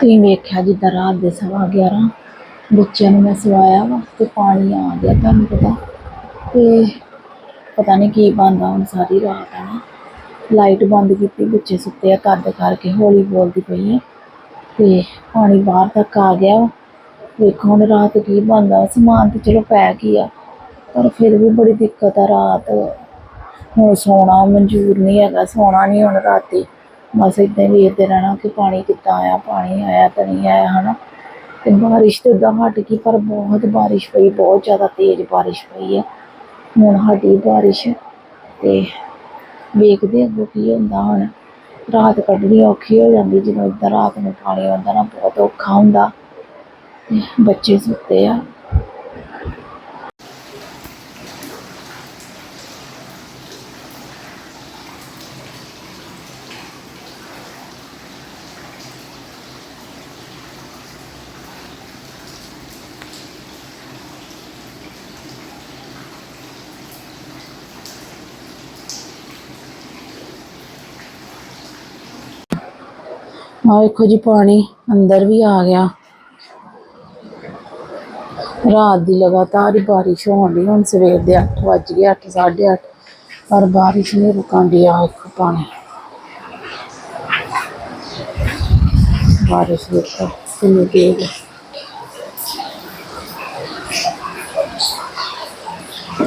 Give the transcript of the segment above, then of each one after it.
ਤੁਸੀਂ ਵੇਖਿਆ ਜਿੱਦਾਂ ਰਾਤ ਦੇ ਸਵਾ 11 ਬੱਚਿਆਂ ਨੂੰ ਮੈਂ ਸਵਾਇਆ ਵਾ ਤੇ ਪਾਣੀ ਆ ਗਿਆ ਤੁਹਾਨੂੰ ਪਤਾ। ਤੇ ਪਤਾ ਨਹੀਂ ਕੀ ਬਣਦਾ ਹੁਣ ਸਾਰੀ ਰਾਤ ਆ ਨਾ। ਲਾਈਟ ਬੰਦ ਕੀਤੀ, ਬੱਚੇ ਸੁੱਤੇ ਆ ਤਦ ਕਰਕੇ ਹੌਲੀ ਬੋਲਦੀ ਪਈ ਆ। ਤੇ ਪਾਣੀ ਬਾਹਰ ਤੱਕ ਆ ਗਿਆ ਵਾ। ਵੇਖੋ ਹੁਣ ਰਾਤ ਕੀ ਬਣਦਾ ਸਮਾਨ ਤੇ ਚਲੋ ਪੈ ਹੀ ਆ, ਪਰ ਫਿਰ ਵੀ ਬੜੀ ਦਿੱਕਤ ਆ ਰਾਤ। ਹੁਣ ਸੌਣਾ ਮਨਜ਼ੂਰ ਨਹੀਂ ਹੈਗਾ, ਸੌਣਾ ਨਹੀਂ ਹੁਣ ਰਾਤੀ। ਬਸ ਇਦਾਂ ਹੀ ਵੇਖਦੇ ਰਹਿਣਾ ਕਿ ਪਾਣੀ ਕਿੱਦਾਂ ਆਇਆ, ਪਾਣੀ ਆਇਆ ਤਾਂ ਨਹੀਂ ਆਇਆ, ਹਨਾ। ਤੇ ਬਾਰਿਸ਼ ਤੇ ਉਦਾਂ ਹਟ ਗਈ ਪਰ ਬਹੁਤ ਬਾਰਿਸ਼ ਪਈ, ਬਹੁਤ ਜ਼ਿਆਦਾ ਤੇਜ਼ ਬਾਰਿਸ਼ ਪਈ ਹੈ ਹੁਣ ਹਟੀ ਬਾਰਿਸ਼ ਤੇ ਵੇਖਦੇ ਅੱਗੋਂ ਕੀ ਹੁੰਦਾ ਹੁਣ। ਰਾਤ ਕੱਢਣੀ ਔਖੀ ਹੋ ਜਾਂਦੀ, ਜਦੋਂ ਇਦਾਂ ਰਾਤ ਨੂੰ ਪਾਣੀ ਆਉਂਦਾ ਨਾ, ਬਹੁਤ ਔਖਾ ਹੁੰਦਾ। ਤੇ ਬੱਚੇ ਸੁੱਤੇ ਆ। ਆ ਵੇਖੋ ਜੀ ਪਾਣੀ ਅੰਦਰ ਵੀ ਆ ਗਿਆ। ਰਾਤ ਦੀ ਲਗਾਤਾਰ ਹੀ ਬਾਰਿਸ਼ ਹੋਣ ਦੀ ਹੁਣ ਸਵੇਰ ਦੇ 8 ਵੱਜ ਗਏ 8 8:30 ਪਰ ਬਾਰਿਸ਼ ਨਹੀਂ ਰੁਕਣ ਦੀ ਆ ਵੇਖੋ ਪਾਣੀ। ਬਾਰਿਸ਼ ਦੇਖੋ ਕਿੰਨੀ ਤੇਜ਼ ਹੈ।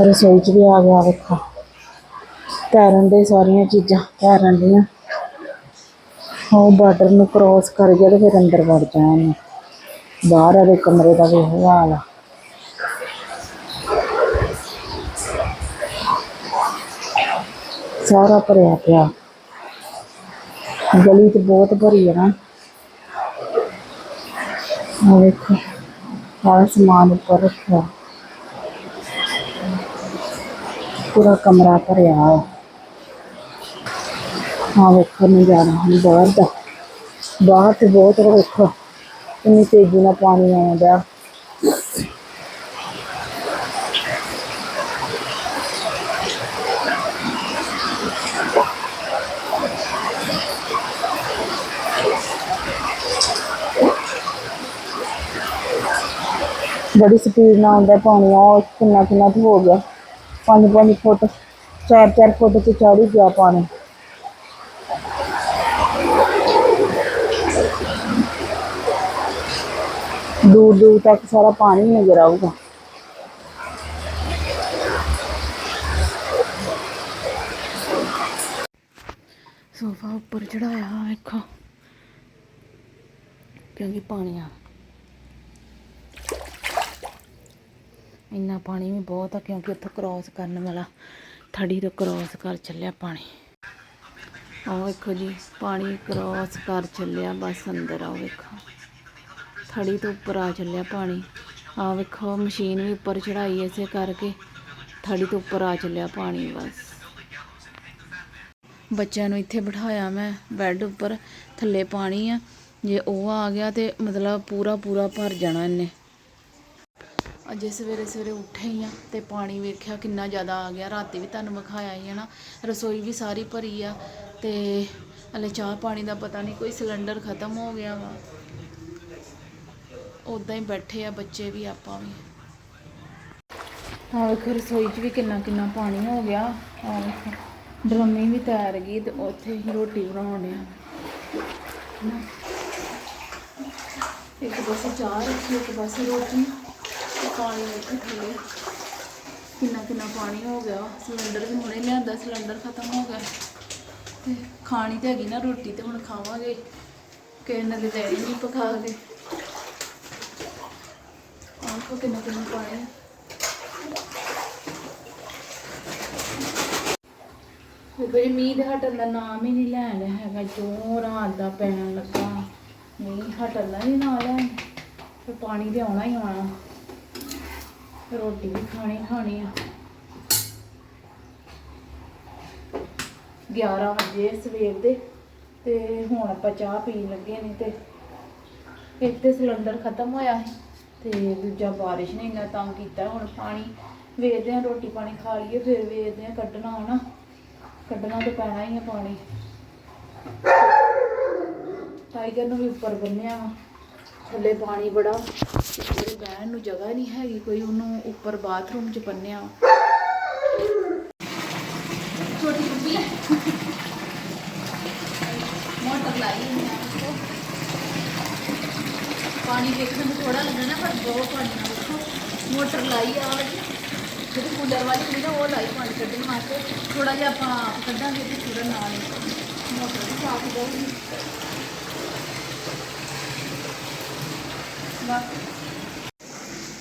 ਰਸੋਈ ਚ ਵੀ ਆ ਗਿਆ ਵੇਖੋ ਤੈਰਨ ਦੇ ਸਾਰੀਆਂ ਚੀਜ਼ਾਂ, ਤੈਰਨ ਦੀਆਂ। ਉਹ ਬਾਰਡਰ ਨੂੰ ਕ੍ਰੋਸ ਕਰ ਗਿਆ ਤੇ ਫਿਰ ਅੰਦਰ ਵੜ ਜਾਣਾ ਇਹਨੇ ਬਾਹਰ ਵਾਲੇ ਕਮਰੇ ਦਾ ਵੀ ਇਹੋ ਹਾਲ ਆ। ਸਾਰਾ ਭਰਿਆ ਪਿਆ। ਗਲੀ ਤੇ ਬਹੁਤ ਭਰੀ ਹੈ ਨਾ। ਆ ਵੇਖੋ, ਸਾਰਾ ਸਮਾਨ ਉੱਪਰ ਰੱਖਿਆ। ਪੂਰਾ ਕਮਰਾ ਭਰਿਆ। ਆ ਹਾਂ ਵੇਖੋ ਨਜ਼ਾਰਾ ਹੁਣ ਬਾਹਰ ਦਾ ਬਾਹਰ ਤੇ ਬਹੁਤ ਵੇਖੋ ਕਿੰਨੀ ਤੇਜ਼ੀ ਨਾਲ ਪਾਣੀ ਆਉਂਦਾ ਬੜੀ ਸਪੀਡ ਨਾਲ ਆਉਂਦਾ ਪਾਣੀ ਉਹ ਕਿੰਨਾ ਕਿੰਨਾ ਕੁ ਹੋ ਗਿਆ ਪੰਜ ਪੰਜ ਫੁੱਟ ਚਾਰ ਚਾਰ ਫੁੱਟ ਤੇ ਚੜ੍ਹ ਹੀ ਗਿਆ ਪਾਣੀ ਦੂਰ ਦੂਰ ਤੱਕ ਸਾਰਾ ਪਾਣੀ ਨਜ਼ਰ ਆਊਗਾ। ਸੋਫਾ ਉੱਪਰ ਚੜਾਇਆ ਵੇਖੋ। ਕਿਉਂਕਿ ਪਾਣੀ ਆ। ਇੰਨਾ ਪਾਣੀ ਵੀ ਬਹੁਤ ਆ, ਕਿਉਂਕਿ ਉੱਥੋਂ ਕ੍ਰਾਸ ਕਰਨ ਵਾਲਾ, ਥੜੀ ਤੋਂ ਕ੍ਰਾਸ ਕਰ ਚੱਲਿਆ ਪਾਣੀ। ਆਹ ਵੇਖੋ ਜੀ, ਪਾਣੀ ਕ੍ਰਾਸ ਕਰ ਚੱਲਿਆ, ਬਸ ਅੰਦਰ ਆਓ ਵੇਖੋ। ਥੜੀ ਤੋਂ ਉੱਪਰ ਆ ਚੱਲਿਆ ਪਾਣੀ। ਆ ਵੇਖੋ, ਮਸ਼ੀਨ ਵੀ ਉੱਪਰ ਚੜਾਈ ਇਸੇ ਕਰਕੇ ਥੜੀ ਤੋਂ ਉੱਪਰ ਆ ਚੱਲਿਆ ਪਾਣੀ ਬਸ। ਬੱਚਿਆਂ ਨੂੰ ਇੱਥੇ ਬਿਠਾਇਆ ਮੈਂ ਬੈੱਡ ਉੱਪਰ, ਥੱਲੇ ਪਾਣੀ ਆ। ਜੇ ਉਹ ਆ ਗਿਆ ਤੇ ਮਤਲਬ ਪੂਰਾ ਪੂਰਾ ਭਰ ਜਾਣਾ ਇਹਨੇ। ਅਜੇ ਸਵੇਰੇ ਸਵੇਰੇ ਉੱਠੇ ਹੀ ਆ ਤੇ ਪਾਣੀ ਵੇਖਿਆ ਕਿੰਨਾ ਜ਼ਿਆਦਾ ਆ ਗਿਆ। ਰਾਤੀ ਵੀ ਤੁਹਾਨੂੰ ਵਿਖਾਇਆ ਹੀ ਹੈ ਨਾ, ਰਸੋਈ ਵੀ ਸਾਰੀ ਭਰੀ ਆ ਤੇ ਹਲੇ ਚਾਹ ਪਾਣੀ ਦਾ ਪਤਾ ਨਹੀਂ, ਕੋਈ ਸਿਲੰਡਰ ਖਤਮ ਹੋ ਗਿਆ ਵਾ। ਉਦਾਂ ਹੀ ਬੈਠੇ ਆ ਬੱਚੇ ਵੀ, ਆਪਾਂ ਵੀ। ਆ ਵੇਖੋ, ਰਸੋਈ 'ਚ ਵੀ ਕਿੰਨਾ ਕਿੰਨਾ ਪਾਣੀ ਹੋ ਗਿਆ। ਆ ਵੇਖੋ, ਡਰਮੀ ਵੀ ਤੈਰ ਗਈ ਤੇ ਉੱਥੇ ਹੀ ਰੋਟੀ ਬਣਾਉਣੇ ਆ ਇੱਕ ਪਾਸੇ ਚਾਹ ਰੱਖੀ, ਇੱਕ ਪਾਸੇ ਰੋਟੀ। ਤੇ ਪਾਣੀ ਵੇਖੋ ਥੱਲੇ। ਕਿੰਨਾ ਕਿੰਨਾ ਪਾਣੀ ਹੋ ਗਿਆ। ਸਿਲੰਡਰ ਵੀ ਹੁਣੇ ਲਿਆਂਦਾ, ਸਿਲੰਡਰ ਖਤਮ ਹੋ ਗਿਆ। ਤੇ ਖਾਣੀ ਤੇ ਹੈਗੀ ਨਾ ਰੋਟੀ ਤੇ ਹੁਣ ਖਾਵਾਂਗੇ। ਕਿਸੇ ਨੇ ਤੇ ਦੇਣੀ ਨਹੀਂ ਪਕਾ ਕੇ। ਆਖੋ ਕਿੰਨਾ ਕਿੰਨਾ ਪਾਣੀ ਵੇਖੋ ਜੀ, ਮੀਂਹ ਦੇ ਹਟਣ ਦਾ ਨਾਮ ਹੀ ਨਹੀਂ ਲੈਣ ਹੈਗਾ। ਜੋ ਰਾਤ ਦਾ ਪੈਣ ਲੱਗਾ? ਨਹੀਂ ਹਟਣ ਦਾ ਨਹੀਂ ਨਾਲ ਹੈ ਫਿਰ ਪਾਣੀ ਤੇ ਆਉਣਾ ਹੀ ਆਉਣਾ। ਰੋਟੀ ਵੀ ਖਾਣੀ ਖਾਣੀ ਆ। 11 ਵਜੇ ਸਵੇਰ ਦੇ ਤੇ ਹੁਣ ਆਪਾਂ ਚਾਹ ਪੀਣ ਲੱਗੇ ਨੇ ਤੇ ਇੱਕ ਤੇ ਸਿਲੰਡਰ ਖਤਮ ਹੋਇਆ ਸੀ। ਤੇ ਦੂਜਾ ਬਾਰਿਸ਼ ਨੇ ਇੰਨਾ ਤੰਗ ਕੀਤਾ, ਹੁਣ ਪਾਣੀ ਵੇਖਦੇ ਆ ਰੋਟੀ ਪਾਣੀ ਖਾ ਲਈਏ, ਫਿਰ ਵੇਖਦੇ ਆ ਕੱਢਣਾ ਹੋਣਾ ਕੱਢਣਾ ਤਾਂ ਪੈਣਾ ਹੀ ਆ ਪਾਣੀ। ਟਾਈਗਰ ਨੂੰ ਵੀ ਉੱਪਰ ਬੰਨਿਆ ਵਾ। ਥੱਲੇ ਪਾਣੀ ਬੜਾ। ਉਹਦੇ ਬਹਿਣ ਨੂੰ ਜਗ੍ਹਾ ਨਹੀਂ ਹੈਗੀ, ਕੋਈ ਉਹਨੂੰ ਉੱਪਰ ਬਾਥਰੂਮ 'ਚ ਬੰਨਿਆ ਛੋਟੀ ਗੁੱਡੀ ਪਾਣੀ ਦੇਖਣ ਨੂੰ ਥੋੜਾ ਲੱਗਣਾ ਪਰ ਬਹੁਤ ਪਾਣੀ ਆ ਦੇਖੋ, ਮੋਟਰ ਲਾਈ ਆ ਜਿਹੜੀ ਕੂਲਰ ਵਾਲੀ ਹੁੰਦੀ ਨਾ, ਉਹ ਲਾਈ ਪਾਣੀ ਕੱਢਣ ਵਾਸਤੇ। ਥੋੜਾ ਜਿਹਾ ਆਪਾਂ ਆਪ ਕੱਢਾਂਗੇ ਤੇ ਥੋੜਾ ਨਾਲ ਮੋਟਰ ਵੀ ਸਾਫ਼ ਜਾਊਗੀ।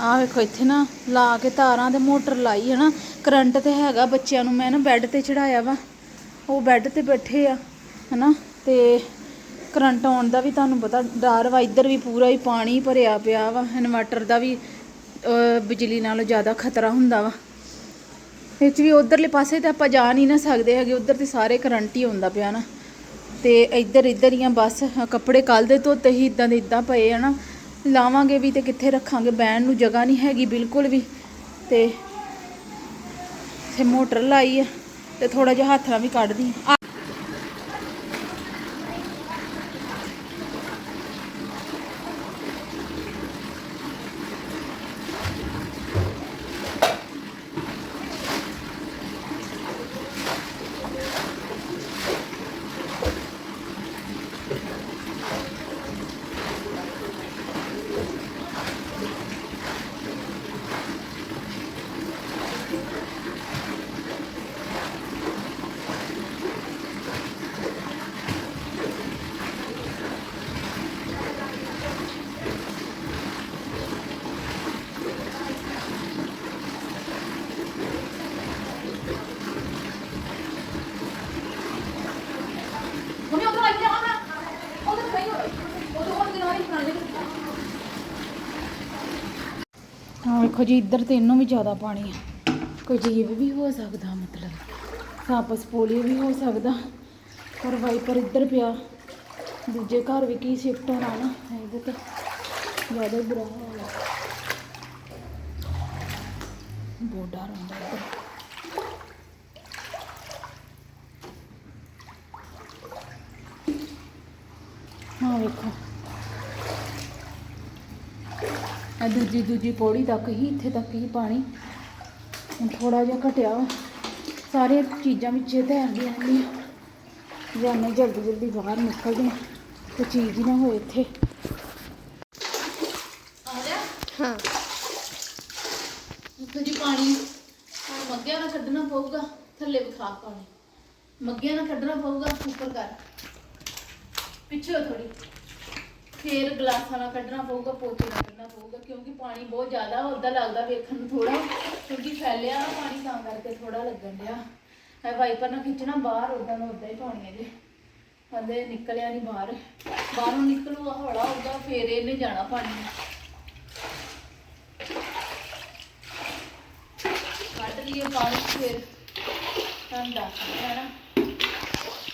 ਆ ਵੇਖੋ, ਇੱਥੇ ਨਾ ਲਾ ਕੇ ਤਾਰਾਂ ਤੇ ਮੋਟਰ ਲਾਈ ਹੈ ਨਾ। ਕਰੰਟ ਤੇ ਹੈਗਾ ਬੱਚਿਆਂ ਨੂੰ, ਮੈਂ ਨਾ ਬੈੱਡ ਤੇ ਚੜਾਇਆ ਵਾ। ਉਹ ਬੈੱਡ ਤੇ ਬੈਠੇ ਆ, ਹਨਾ? ਤੇ ਕਰੰਟ ਆਉਣ ਦਾ ਵੀ ਤੁਹਾਨੂੰ ਪਤਾ ਡਰ ਵਾ, ਇੱਧਰ ਵੀ ਪੂਰਾ ਹੀ ਪਾਣੀ ਭਰਿਆ ਪਿਆ ਵਾ, ਇਨਵਰਟਰ ਦਾ ਵੀ ਬਿਜਲੀ ਨਾਲੋਂ ਜ਼ਿਆਦਾ ਖਤਰਾ ਹੁੰਦਾ ਵਾ। ਵਿੱਚ ਵੀ ਉਧਰਲੇ ਪਾਸੇ ਤਾਂ ਆਪਾਂ ਜਾ ਨਹੀਂ ਨਾ ਸਕਦੇ ਹੈਗੇ, ਉਧਰ ਤੇ ਸਾਰੇ ਕਰੰਟ ਹੀ ਹੁੰਦਾ ਪਿਆ ਨਾ। ਤੇ ਇੱਧਰ ਇੱਧਰ ਹੀ ਆ ਬਸ ਕੱਪੜੇ ਕੱਲ ਦੇ ਧੋਤੇ ਹੀ ਇਦਾਂ ਦੇ ਇਦਾਂ ਪਏ ਆ ਨਾ। ਲਾਵਾਂਗੇ ਵੀ ਤੇ ਕਿੱਥੇ ਰੱਖਾਂਗੇ, ਬਹਿਣ ਨੂੰ ਜਗ੍ਹਾ ਨਹੀਂ ਹੈਗੀ ਬਿਲਕੁਲ ਵੀ। ਤੇ ਤੇ ਮੋਟਰ ਲਾਈ ਆ, ਤੇ ਥੋੜਾ ਜਿਹਾ ਹੱਥ ਨਾਲ ਵੀ ਕੱਢਦੀ ਆ ਮੰਮੀ ਉਧਰ ਆਈ ਜਾ ਉਧਰ ਨਹੀਂ ਉਧਰ ਹੋਰ ਦਿਨ ਆਈ ਬਣਾ ਲੈ ਹਾਂ, ਵੇਖੋ ਜੀ, ਇੱਧਰ ਤੇ ਇਹਨੂੰ ਵੀ ਜ਼ਿਆਦਾ ਪਾਣੀ ਆ। ਕੋਈ ਜੀਵ ਵੀ ਹੋ ਸਕਦਾ, ਮਤਲਬ ਸਾਪਸ ਪੋਲੀਓ ਵੀ ਹੋ ਸਕਦਾ। ਪਰ ਵਾਈਪਰ ਇੱਧਰ ਪਿਆ। ਦੂਜੇ ਘਰ ਵੀ ਕੀ ਸ਼ਿਫਟ ਹੋਣਾ ਨਾ ਇਹਦੇ ਤੇ ਜ਼ਿਆਦਾ ਬੁਰਾ ਹਾਲ ਆ। ਬਹੁਤ ਡਰ ਹੁੰਦਾ ਇੱਧਰ। ਹਾਂ, ਵੇਖੋ। ਆ ਦੂਜੀ ਦੂਜੀ ਪੌੜੀ ਤੱਕ ਹੀ ਇੱਥੇ ਤੱਕ ਹੀ ਪਾਣੀ ਹੁਣ ਥੋੜਾ ਜਿਹਾ ਘਟਿਆ ਸਾਰੇ ਚੀਜ਼ਾਂ ਵਿੱਚੇ ਤੈਰਦੀਆਂ ਰਹਿੰਦੀਆਂ ਜਾਨੇ ਜਲਦੀ ਜਲਦੀ ਬਾਹਰ ਨਿਕਲਦੇ ਹਾਂ ਤੇ ਚੀਜ਼ ਹੀ ਨਾ ਹੋਏ ਇੱਥੇ। ਆ ਗਿਆ ਹਾਂ। ਉੱਥੇ ਜੀ ਪਾਣੀ ਮੱਗਿਆਂ ਨਾਲ ਕੱਢਣਾ ਪਊਗਾ ਥੱਲੇ ਵਿਖਾ ਪਾਣੀ। ਮੱਗਿਆਂ ਨਾਲ ਕੱਢਣਾ ਪਊਗਾ ਉੱਪਰ ਕਰ। ਪਿੱਛੇ ਥੋੜੀ ਫੇਰ ਗਲਾਸਾਂ ਨਾਲ ਕੱਢਣਾ ਪਊਗਾ ਪੋਚੇ ਨਾਲ ਕੱਢਣਾ ਪਊਗਾ, ਕਿਉਂਕਿ ਪਾਣੀ ਬਹੁਤ ਜ਼ਿਆਦਾ ਉਦਾਂ ਲੱਗਦਾ ਵੇਖਣ ਨੂੰ ਥੋੜਾ ਕਿਉਂਕਿ ਫੈਲਿਆ ਨਾ ਪਾਣੀ ਤਾਂ ਕਰਕੇ ਥੋੜਾ ਲੱਗਣ ਡਿਆ। ਐ ਵਾਈਪਰ ਨਾਲ ਖਿੱਚਣਾ ਬਾਹਰ ਉਦਾਂ ਨੂੰ ਉਦਾਂ ਹੀ ਪਾਣੀ ਹੈ ਜੇ। ਹਲੇ ਨਿਕਲਿਆ ਨਹੀਂ ਬਾਹਰ। ਬਾਹਰੋਂ ਨਿਕਲੂਗਾ ਹੌਲਾ ਹੋਊਗਾ ਫੇਰ ਇਹਨੇ ਜਾਣਾ ਪਾਣੀ ਨੂੰ ਕੱਢ ਲਈਏ ਪਾਣੀ, ਫਿਰ ਤੁਹਾਨੂੰ ਦੱਸਦੇ ਆ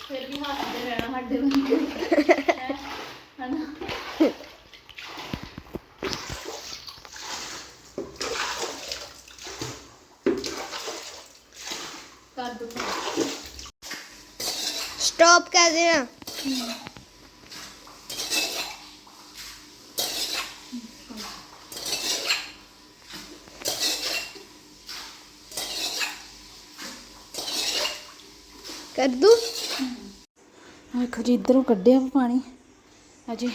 ਫਿਰ ਵੀ ਹੱਸਦੇ ਰਹਿਣਾ ਸਾਡੇ ਬੰਦੇ ਕਰ ਦੂ? ਆਖੋ ਜੀ, ਇਧਰੋਂ ਕੱਢਿਆ ਪਾਣੀ। ਅਜੇ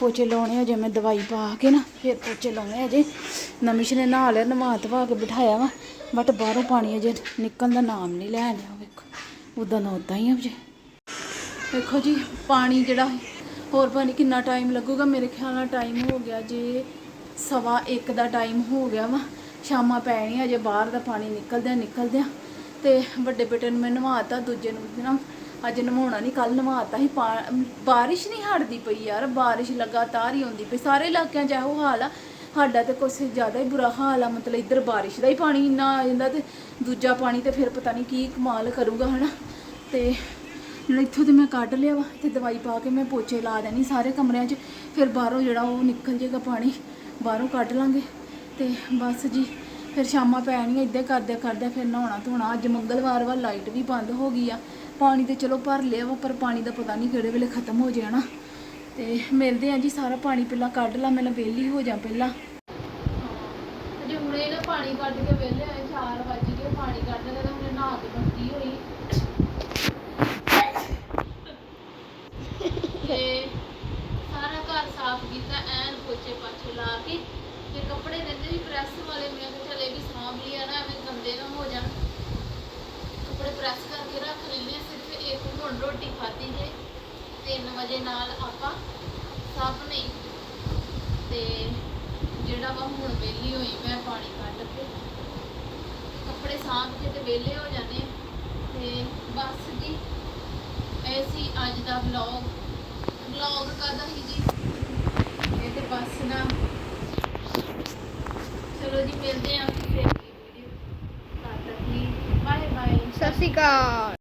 ਪੋਚੇ ਲਾਉਣੇ ਆ, ਜੇ ਮੈਂ ਦਵਾਈ ਪਾ ਕੇ ਨਾ, ਫਿਰ ਪੋਚੇ ਲਾਉਣੇ ਅਜੇ। ਨਮਿਸ਼ ਨੇ ਨਹਾ ਲਿਆ ਨਵਾ ਧਵਾ ਕੇ ਬਿਠਾਇਆ ਵਾ। ਬਟ ਬਾਹਰੋਂ ਪਾਣੀ ਅਜੇ ਨਿਕਲਣ ਦਾ ਨਾਮ ਨਹੀਂ ਲੈ ਰਿਹਾ ਵੇਖੋ। ਉਦਾਂ ਨਾ ਉਦਾਂ ਹੀ ਆ ਜੇ ਦੇਖੋ ਜੀ, ਪਾਣੀ ਜਿਹੜਾ, ਹੋਰ ਪਾਣੀ ਕਿੰਨਾ ਟਾਈਮ ਲੱਗੂਗਾ? ਮੇਰੇ ਖਿਆਲ ਨਾਲ ਟਾਈਮ ਹੋ ਗਿਆ ਜੇ ਸਵਾ ਇੱਕ ਦਾ ਟਾਈਮ ਹੋ ਗਿਆ ਵਾ। ਸ਼ਾਮਾਂ ਪੈਣੀਆਂ ਅਜੇ ਬਾਹਰ ਦਾ ਪਾਣੀ ਨਿਕਲਦਿਆਂ ਨਿਕਲਦਿਆਂ। ਤੇ ਵੱਡੇ ਬੇਟੇ ਨੂੰ ਮੈਂ ਨਵਾਤਾ, ਦੂਜੇ ਨੂੰ ਨਾ, ਅੱਜ ਨਵਾਉਣਾ ਨਹੀਂ ਕੱਲ ਨਵਾਤਾ ਸੀ। ਪਾ- ਬਾਰਿਸ਼ ਨਹੀਂ ਹਟਦੀ ਪਈ ਯਾਰ, ਬਾਰਿਸ਼ ਲਗਾਤਾਰ ਹੀ ਆਉਂਦੀ ਪਈ। ਸਾਰੇ ਇਲਾਕਿਆਂ 'ਚ ਇਹੋ ਹਾਲ ਆ। ਸਾਡਾ ਤੇ ਕੁਛ ਜ਼ਿਆਦਾ ਹੀ ਬੁਰਾ ਹਾਲ ਆ। ਮਤਲਬ ਇੱਧਰ ਬਾਰਿਸ਼ ਦਾ ਹੀ ਪਾਣੀ ਇੰਨਾ ਆ ਜਾਂਦਾ ਤੇ ਦੂਜਾ ਪਾਣੀ ਤੇ ਫਿਰ ਪਤਾ ਨਹੀਂ ਕੀ ਕਮਾਲ ਕਰੂਗਾ, ਹਨਾ? ਤੇ ਜਿਹੜਾ ਇੱਥੋਂ ਤੇ ਮੈਂ ਕੱਢ ਲਿਆ ਵਾ ਤੇ ਦਵਾਈ ਪਾ ਕੇ ਮੈਂ ਪੋਚੇ ਲਾ ਦੇਣੀ ਸਾਰੇ ਕਮਰਿਆਂ 'ਚ। ਫਿਰ ਬਾਹਰੋਂ ਜਿਹੜਾ ਉਹ ਨਿਕਲ ਜਾਏਗਾ ਪਾਣੀ, ਬਾਹਰੋਂ ਕੱਢ ਲਾਂਗੇ। ਤੇ ਬਸ ਜੀ, ਫਿਰ ਸ਼ਾਮਾਂ ਪੈਣੀਆਂ ਇੱਦਾਂ ਕਰਦੇ ਕਰਦੇ ਫਿਰ ਨਹਾਉਣਾ ਧੋਣਾ। ਅੱਜ ਮੰਗਲਵਾਰ ਵਾ, ਲਾਈਟ ਵੀ ਬੰਦ ਹੋ ਗਈ ਆ। ਪਾਣੀ ਤੇ ਚਲੋ ਭਰ ਲਿਆ ਵਾ, ਪਰ ਪਾਣੀ ਦਾ ਪਤਾ ਨਹੀਂ ਕਿਹੜੇ ਵੇਲੇ ਖਤਮ ਹੋ ਜਾਣਾ। ਤੇ ਮਿਲਦੇ ਆ ਜੀ, ਸਾਰਾ ਪਾਣੀ ਪਹਿਲਾਂ ਕੱਢ ਲਾ, ਮੈਂ ਵਿਹਲੀ ਹੋ ਜਾ ਪਹਿਲਾਂ। ਜੇ ਹੁਣੇ ਨਾ ਪਾਣੀ ਕੱਢ ਕੇ ਵਿਹਲੇ ਆਏ 4 ਵਜ ਪਾਣੀ ਕੱਢ ਕੇ ਤਾਂ ਹੁਣੇ ਨਹਾ ਕੇ ਬੱਤੀ ਹੋਈ ਤੇ ਸਾਰਾ ਘਰ ਸਾਫ਼ ਕੀਤਾ, ਐਨ ਪੋਚੇ ਪਾਛੇ ਲਾ ਕੇ, ਤੇ ਕੱਪੜੇ ਰਹਿੰਦੇ ਵੀ ਪ੍ਰੈਸ ਵਾਲੇ ਮੈਂ ਕਿਹਾ ਚੱਲ ਵੀ ਸਾਂਭ ਲਿਆ ਨਾ ਐਵੇਂ ਗੰਦੇ ਨਾ ਹੋ ਜਾਣ। ਕੱਪੜੇ ਪ੍ਰੈਸ ਕਰਕੇ ਰੱਖ ਲੈਂਦੇ ਆ ਸਿਰਫ ਇੱਕ ਹੁਣ ਰੋਟੀ ਖਾਧੀ ਜੇ 3 ਵਜੇ ਨਾਲ ਆਪਾਂ ਸਭ ਨਹੀਂ। ਤੇ ਜਿਹੜਾ ਵਾ ਹੁਣ ਵਿਹਲੀ ਹੋਈ, ਮੈਂ ਪਾਣੀ ਕੱਢ ਕੇ, ਕੱਪੜੇ ਸਾਂਭ ਕੇ ਤੇ ਵਿਹਲੇ ਹੋ ਜਾਂਦੇ ਤੇ ਬਸ ਜੀ, ਇਹ ਅੱਜ ਦਾ ਵਲੌਗ ਵਲੌਗ ਕਰਦਾ ਸੀ ਜੀ। ਇਹ ਤੇ ਬਸ ਨਾ। ਚਲੋ ਜੀ, ਮਿਲਦੇ ਆ ਫਿਰ। ਵੀਡੀਓ ਤਦ ਤੱਕ ਲਈ ਬਾਏ ਬਾਏ ਸਤਿ ਸ਼੍ਰੀ ਅਕਾਲ।